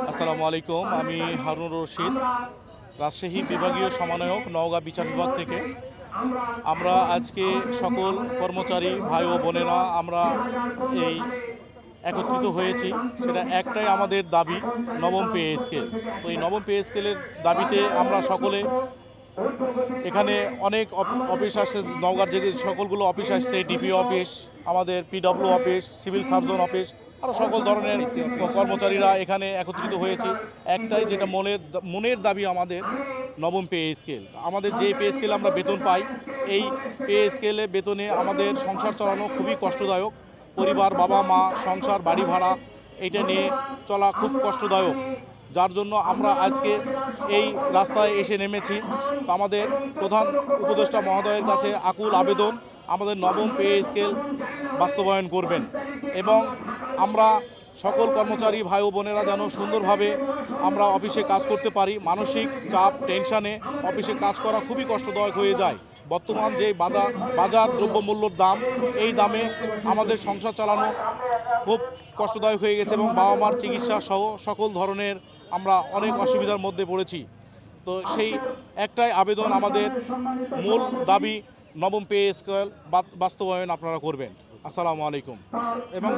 আসসালামু আলাইকুম, আমি হারুন রশিদ, রাজশাহী বিভাগীয় সমন্বয়ক, নওগাঁ বিচার বিভাগ থেকে। আমরা আজকে সকল কর্মচারী ভাই ও বোনেরা আমরা এই একত্রিত হয়েছি। সেটা একটাই আমাদের দাবি, নবম পে স্কেল। তো এই নবম পে স্কেলের দাবিতে আমরা সকলে এখানে অনেক অফ- অফিস আসছে, নওগাঁর যে সকলগুলো অফিস আসছে ডিপি অফিস, আমাদের PW office, civil surgeon office আরও সকল ধরনের কর্মচারীরা এখানে একত্রিত হয়েছি। একটাই যেটা মনের মনের দাবি আমাদের, নবম পে স্কেল। আমাদের যে পে স্কেলে আমরা বেতন পাই, এই পে স্কেলে বেতনে আমাদের সংসার চালানো খুবই কষ্টদায়ক। পরিবার, বাবা, মা, সংসার, বাড়ি ভাড়া এইটা নিয়ে চলা খুব কষ্টদায়ক। যার জন্য আমরা আজকে এই রাস্তায় এসে নেমেছি। আমাদের প্রধান উপদেষ্টা মহোদয়ের কাছে আকুল আবেদন, আমাদের নবম পে স্কেল বাস্তবায়ন করবেন এবং আমরা সকল কর্মচারী ভাই ও বোনেরা যেন সুন্দরভাবে আমরা অফিসে কাজ করতে পারি। মানসিক চাপ, টেনশানে অফিসে কাজ করা খুবই কষ্টদায়ক হয়ে যায়। বর্তমান যে বাজার বাজার দ্রব্যমূল্যর দাম, এই দামে আমাদের সংসার চালানো খুব কষ্টদায়ক হয়ে গেছে এবং বাবা মার চিকিৎসা সহ সকল ধরনের আমরা অনেক অসুবিধার মধ্যে পড়েছি। তো সেই একটাই আবেদন আমাদের মূল দাবি, নবম পে স্কেল বাস্তবায়ন আপনারা করবেন। আসসালামু আলাইকুম। এবং